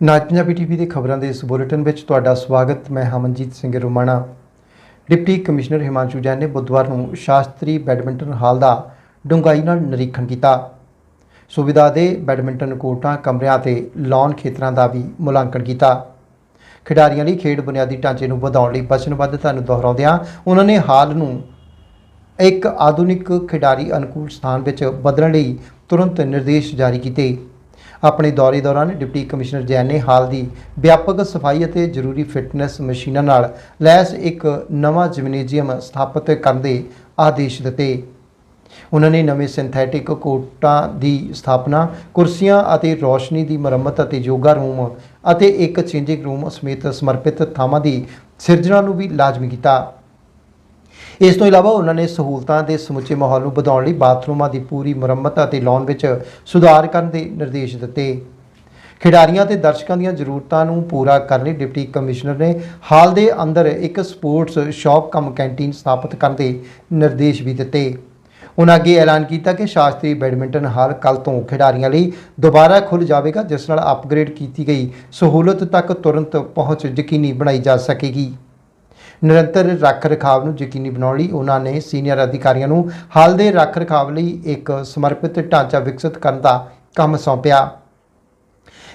ਨਾਜ Punjabi TV ਦੇ ਖਬਰਾਂ ਦੇ ਇਸ ਬੁਲੇਟਿਨ ਵਿੱਚ ਤੁਹਾਡਾ ਸਵਾਗਤ, ਮੈਂ ਹਮਨਜੀਤ ਸਿੰਘ ਰੋਮਾਣਾ। ਡਿਪਟੀ ਕਮਿਸ਼ਨਰ ਹਿਮਾਂਸ਼ੂ ਜੈਨ ਨੇ ਬੁੱਧਵਾਰ ਨੂੰ ਸ਼ਾਸਤਰੀ ਬੈਡਮਿੰਟਨ ਹਾਲ ਦਾ ਡੂੰਘਾਈ ਨਾਲ ਨਿਰੀਖਣ ਕੀਤਾ। ਸੁਵਿਧਾ ਦੇ ਬੈਡਮਿੰਟਨ ਕੋਰਟਾਂ, ਕਮਰਿਆਂ ਤੇ ਲੌਨ ਖੇਤਰਾਂ ਦਾ ਵੀ ਮੁਲਾਂਕਣ ਕੀਤਾ। ਖਿਡਾਰੀਆਂ ਲਈ ਖੇਡ ਬੁਨਿਆਦੀ ਢਾਂਚੇ ਨੂੰ ਵਧਾਉਣ ਲਈ ਵਚਨਬੱਧਤਾ ਨੂੰ ਦੁਹਰਾਉਂਦਿਆਂ ਉਹਨਾਂ ਨੇ ਹਾਲ ਨੂੰ ਇੱਕ ਆਧੁਨਿਕ ਖਿਡਾਰੀ ਅਨੁਕੂਲ ਸਥਾਨ ਵਿੱਚ ਬਦਲਣ ਲਈ ਤੁਰੰਤ ਨਿਰਦੇਸ਼ ਜਾਰੀ ਕੀਤੇ। ਆਪਣੇ ਦੌਰੇ ਦੌਰਾਨ ਡਿਪਟੀ ਕਮਿਸ਼ਨਰ ਜੈਨ ਨੇ ਹਾਲ ਦੀ ਵਿਆਪਕ ਸਫ਼ਾਈ ਅਤੇ ਜ਼ਰੂਰੀ ਫਿਟਨੈਸ ਮਸ਼ੀਨਾਂ ਨਾਲ ਲੈਸ ਇੱਕ ਨਵਾਂ ਜਿਮਨੇਜ਼ੀਅਮ ਸਥਾਪਿਤ ਕਰਨ ਦੇ ਆਦੇਸ਼ ਦਿੱਤੇ। ਉਹਨਾਂ ਨੇ ਨਵੇਂ ਸਿੰਥੈਟਿਕ ਕੋਟਾਂ ਦੀ ਸਥਾਪਨਾ, ਕੁਰਸੀਆਂ ਅਤੇ ਰੋਸ਼ਨੀ ਦੀ ਮੁਰੰਮਤ ਅਤੇ ਯੋਗਾ ਰੂਮ ਅਤੇ ਇੱਕ ਚੇਂਜਿੰਗ ਰੂਮ ਸਮੇਤ ਸਮਰਪਿਤ ਥਾਵਾਂ ਦੀ ਸਿਰਜਣਾ ਨੂੰ ਵੀ ਲਾਜ਼ਮੀ ਕੀਤਾ। ਇਸ ਤੋਂ ਇਲਾਵਾ ਉਹਨਾਂ ਨੇ ਸਹੂਲਤਾਂ ਦੇ ਸਮੁੱਚੇ ਮਾਹੌਲ ਨੂੰ ਵਧਾਉਣ ਲਈ ਬਾਥਰੂਮਾਂ ਦੀ ਪੂਰੀ ਮੁਰੰਮਤ ਅਤੇ ਲਾਉਣ ਵਿੱਚ ਸੁਧਾਰ ਕਰਨ ਦੇ ਨਿਰਦੇਸ਼ ਦਿੱਤੇ। ਖਿਡਾਰੀਆਂ ਤੇ ਦਰਸ਼ਕਾਂ ਦੀਆਂ ਜ਼ਰੂਰਤਾਂ ਨੂੰ ਪੂਰਾ ਕਰਨ ਲਈ ਡਿਪਟੀ ਕਮਿਸ਼ਨਰ ਨੇ ਹਾਲ ਦੇ ਅੰਦਰ ਇੱਕ ਸਪੋਰਟਸ ਸ਼ਾਪ ਕਮ ਕੈਂਟੀਨ ਸਥਾਪਿਤ ਕਰਨ ਦੇ ਨਿਰਦੇਸ਼ ਵੀ ਦਿੱਤੇ। ਉਹਨਾਂ ਅੱਗੇ ਐਲਾਨ ਕੀਤਾ ਕਿ ਸ਼ਾਸਤਰੀ ਬੈਡਮਿੰਟਨ ਹਾਲ ਕੱਲ ਤੋਂ ਖਿਡਾਰੀਆਂ ਲਈ ਦੁਬਾਰਾ ਖੁੱਲ੍ਹ ਜਾਵੇਗਾ, ਜਿਸ ਨਾਲ ਅਪਗ੍ਰੇਡ ਕੀਤੀ ਗਈ ਸਹੂਲਤ ਤੱਕ ਤੁਰੰਤ ਪਹੁੰਚ ਯਕੀਨੀ ਬਣਾਈ ਜਾ ਸਕੇਗੀ। ਨਿਰੰਤਰ ਰੱਖ ਰਖਾਵ ਨੂੰ ਯਕੀਨੀ ਬਣਾਉਣ ਲਈ ਉਹਨਾਂ ਨੇ ਸੀਨੀਅਰ ਅਧਿਕਾਰੀਆਂ ਨੂੰ ਹਾਲ ਦੇ ਰੱਖ ਰਖਾਵ ਲਈ ਇੱਕ ਸਮਰਪਿਤ ਢਾਂਚਾ ਵਿਕਸਿਤ ਕਰਨ ਦਾ ਕੰਮ ਸੌਂਪਿਆ।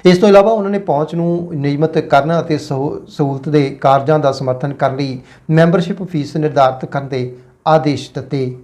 ਇਸ ਤੋਂ ਇਲਾਵਾ ਉਹਨਾਂ ਨੇ ਪਹੁੰਚ ਨੂੰ ਨਿਯਮਤ ਕਰਨ ਅਤੇ ਸਹੂ- ਸਹੂਲਤ ਦੇ ਕਾਰਜਾਂ ਦਾ ਸਮਰਥਨ ਕਰਨ ਲਈ ਮੈਂਬਰਸ਼ਿਪ ਫੀਸ ਨਿਰਧਾਰਤ ਕਰਨ ਦੇ ਆਦੇਸ਼ ਦਿੱਤੇ।